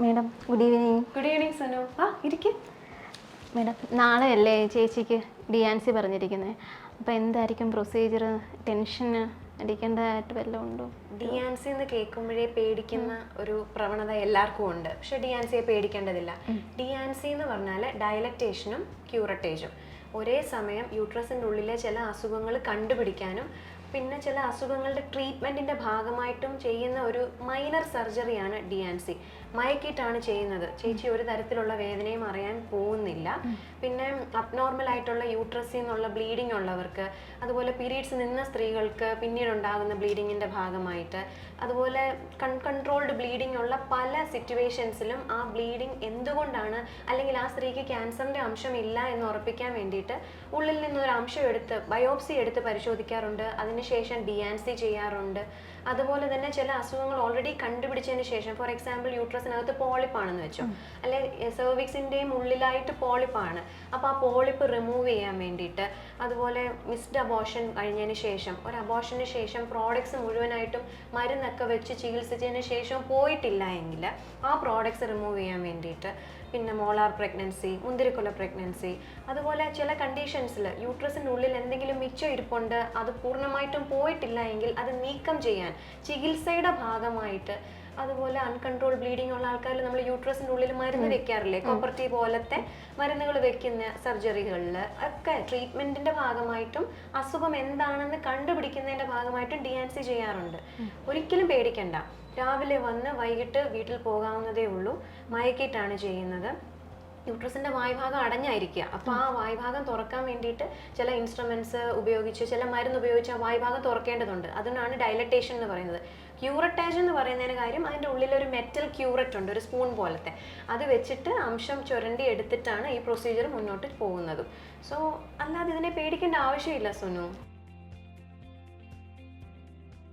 Madam good evening good evening Sanu. ആ ഇരിക്കും. Madam നാളെ അല്ലേ ചേച്ചിക്ക് ഡി ആൻ സി പറഞ്ഞിരിക്കുന്നത് അപ്പോൾ എന്തായിരിക്കും പ്രൊസീജിയർ ടെൻഷന് അടിക്കേണ്ടതായിട്ട് വല്ലതും ഉണ്ടോ? ഡിയാൻസി എന്ന് കേൾക്കുമ്പോഴേ പേടിക്കുന്ന ഒരു പ്രവണത എല്ലാവർക്കും ഉണ്ട്. പക്ഷെ ഡിയാൻസിയെ പേടിക്കേണ്ടതില്ല. ഡിയാൻസി എന്ന് പറഞ്ഞാൽ ഡയലക്റ്റേഷനും ക്യൂറട്ടേജും ഒരേ സമയം യൂട്രസിന്റെ ഉള്ളിലെ ചില അസുഖങ്ങൾ കണ്ടുപിടിക്കാനും പിന്നെ ചില അസുഖങ്ങളുടെ ട്രീറ്റ്മെന്റിന്റെ ഭാഗമായിട്ടും ചെയ്യുന്ന ഒരു മൈനർ സർജറിയാണ് ഡി ആൻഡ് സി മയക്കിയിട്ടാണ് ചെയ്യുന്നത്. ചേച്ചി ഒരു തരത്തിലുള്ള വേദനയും അറിയാൻ പോകുന്നില്ല. പിന്നെ അബ്നോർമൽ ആയിട്ടുള്ള യൂട്രസിൽ നിന്നുള്ള ബ്ലീഡിംഗ് ഉള്ളവർക്ക് അതുപോലെ പീരീഡ്സ് നിന്ന സ്ത്രീകൾക്ക് പിന്നീട് ഉണ്ടാകുന്ന ബ്ലീഡിങ്ങിന്റെ ഭാഗമായിട്ട് അതുപോലെ കൺ കൺട്രോൾഡ് ബ്ലീഡിംഗ് ഉള്ള പല സിറ്റുവേഷൻസിലും ആ ബ്ലീഡിംഗ് എന്തുകൊണ്ടാണ് അല്ലെങ്കിൽ ആ സ്ത്രീക്ക് ക്യാൻസറിന്റെ അംശം ഇല്ല എന്ന് ഉറപ്പിക്കാൻ വേണ്ടിയിട്ട് ഉള്ളിൽ നിന്നൊരു അംശം എടുത്ത് ബയോപ്സി എടുത്ത് പരിശോധിക്കാറുണ്ട്. അതിനുശേഷം ഡിയാൻസി ചെയ്യാറുണ്ട്. അതുപോലെ തന്നെ ചില അസുഖങ്ങൾ ഓൾറെഡി കണ്ടുപിടിച്ചതിന് ശേഷം ഫോർ എക്സാമ്പിൾ യൂട്രസിനകത്ത് പോളിപ്പാണെന്ന് വെച്ചോ. അല്ലെ സെർവിക്സിന്റെയും ഉള്ളിലായിട്ട് പോളിപ്പാണ്. അപ്പോൾ ആ പോളിപ്പ് റിമൂവ് ചെയ്യാൻ വേണ്ടിയിട്ട് അതുപോലെ മിസ്ഡ് അബോഷൻ കഴിഞ്ഞതിന് ശേഷം ഒരു അബോഷന് ശേഷം പ്രോഡക്ട്സ് മുഴുവനായിട്ടും മരുന്നൊക്കെ വെച്ച് ചികിത്സിച്ചതിന് ശേഷം പോയിട്ടില്ല എങ്കിൽ ആ പ്രോഡക്ട്സ് റിമൂവ് ചെയ്യാൻ വേണ്ടിയിട്ട് പിന്നെ മോളാർ പ്രഗ്നൻസി മുന്തിരിക്കൊല പ്രഗ്നൻസി അതുപോലെ ചില കണ്ടീഷൻസിൽ യൂട്രസിന്റെ ഉള്ളിൽ എന്തെങ്കിലും മിച്ചം ഇരിപ്പുണ്ട് അത് പൂർണമായിട്ടും പോയിട്ടില്ല എങ്കിൽ അത് നീക്കം ചെയ്യാൻ ചികിത്സയുടെ ഭാഗമായിട്ട് അതുപോലെ അൺകൺട്രോൾ ബ്ലീഡിംഗ് ഉള്ള ആൾക്കാർ നമ്മൾ യൂട്രസിന്റെ ഉള്ളിൽ മരുന്ന് വെക്കാറില്ലേ? കോപ്പർട്ടി പോലത്തെ മരുന്നുകൾ വെക്കുന്ന സർജറികളിൽ ഒക്കെ ട്രീറ്റ്മെന്റിന്റെ ഭാഗമായിട്ടും അസുഖം എന്താണെന്ന് കണ്ടുപിടിക്കുന്നതിന്റെ ഭാഗമായിട്ടും ഡിയാൻസി ചെയ്യാറുണ്ട്. ഒരിക്കലും പേടിക്കണ്ട. രാവിലെ വന്ന് വൈകിട്ട് വീട്ടിൽ പോകാവുന്നതേ ഉള്ളൂ. മയക്കിയിട്ടാണ് ചെയ്യുന്നത്. യൂട്രസിന്റെ വായ്ഭാഗം അടഞ്ഞായിരിക്കുക. അപ്പോൾ ആ വായ്ഭാഗം തുറക്കാൻ വേണ്ടിയിട്ട് ചില ഇൻസ്ട്രുമെന്റ്സ് ഉപയോഗിച്ച് ചില മരുന്ന് ഉപയോഗിച്ച് ആ വായ്ഭാഗം തുറക്കേണ്ടതുണ്ട്. അതിനാണ് ഡയലറ്റേഷൻ എന്ന് പറയുന്നത്. ക്യൂറട്ടേജ് എന്ന് പറയുന്നതിന് കാര്യം അതിന്റെ ഉള്ളിൽ ഒരു മെറ്റൽ ക്യൂററ്റ് ഉണ്ട് ഒരു സ്പൂൺ പോലത്തെ. അത് വെച്ചിട്ട് അംശം ചുരണ്ടി എടുത്തിട്ടാണ് ഈ പ്രൊസീജിയർ മുന്നോട്ട് പോകുന്നതും. സോ അല്ലാതെ ഇതിനെ പേടിക്കേണ്ട ആവശ്യമില്ല സുനു.